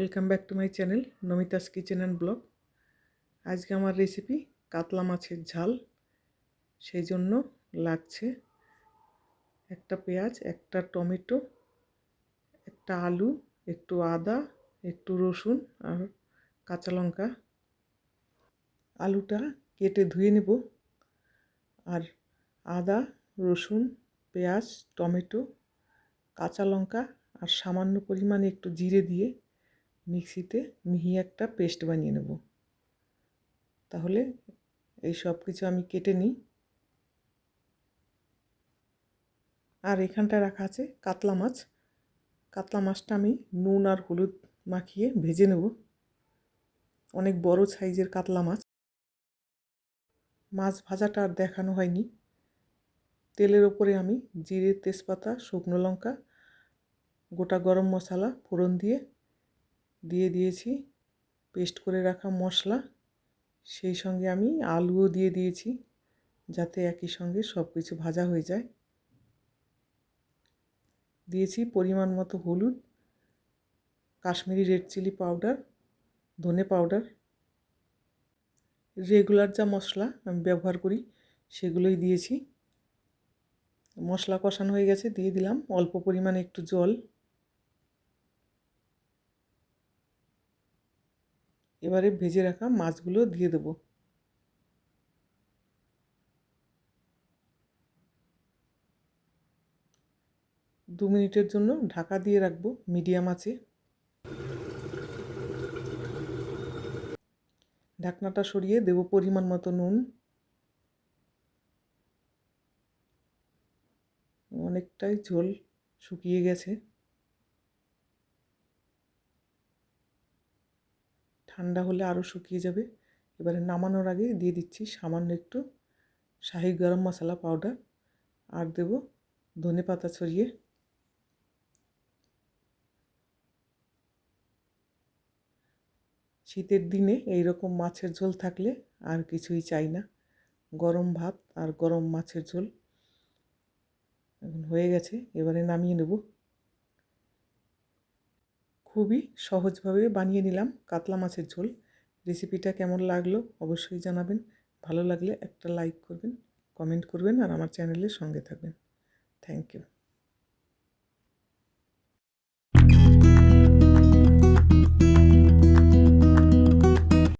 Welcome back to my channel Namita's kitchen and blog আজকে আমার recipe কাতলা মাছের ঝাল। সেই জন্য লাগছে একটা পেঁয়াজ, একটা টমেটো, একটা আলু, একটু আদা, একটু রসুন আর কাঁচা লঙ্কা। আলুটা কেটে ধুয়ে নেব আর আদা, রসুন, পেঁয়াজ, টমেটো, কাঁচা লঙ্কা আর সামান্য পরিমাণে একটু জিরে দিয়ে মিক্সিতে মিহি একটা পেস্ট বানিয়ে নেব। তাহলে এই সব কিছু আমি কেটে নিই। আর এখানটা রাখা আছে কাতলা মাছ। কাতলা মাছটা আমি নুন আর হলুদ মাখিয়ে ভেজে নেব। অনেক বড় সাইজের কাতলা মাছ। মাছ ভাজাটা আর দেখানো হয়নি। তেলের ওপরে আমি জিরে, তেজপাতা, শুকনো লঙ্কা, গোটা গরম মশলা, ফোড়ন দিয়ে দিয়ে দিয়েছি। পেস্ট করে রাখা মশলা, সেই সঙ্গে আমি আলুও দিয়ে দিয়েছি যাতে একই সঙ্গে সব কিছু ভাজা হয়ে যায়। দিয়েছি পরিমাণ মতো হলুদ, কাশ্মীরি রেড চিলি পাউডার, ধনে পাউডার। রেগুলার যা মশলা আমি ব্যবহার করি সেগুলোই দিয়েছি। মশলা কষানো হয়ে গেছে, দিয়ে দিলাম অল্প পরিমাণে একটু জল। এবারে ভেজে রাখা মাছগুলো দিয়ে দেব। দু মিনিটের জন্য ঢাকা দিয়ে রাখব মিডিয়াম আছে ঢাকনাটা সরিয়ে দেব পরিমাণ মতো নুন। অনেকটাই ঝোল শুকিয়ে গেছে। ঠান্ডা হলে আরও শুকিয়ে যাবে। এবারে নামানোর আগে দিয়ে দিচ্ছি সামান্য একটু শাহি গরম মশলা পাউডার আর দেব ধনে পাতা ছড়িয়ে। শীতের দিনে এই রকম মাছের ঝোল থাকলে আর কিছুই চাই না। গরম ভাত আর গরম মাছের ঝোল। এখন হয়ে গেছে, এবারে নামিয়ে নেব। খুবই সহজভাবে বানিয়ে নিলাম কাতলা মাছের ঝোল। রেসিপিটা কেমন লাগল অবশ্যই জানাবেন। ভালো লাগলে একটা লাইক করবেন কমেন্ট করবেন আর আমার চ্যানেলের সঙ্গে থাকবেন। Thank you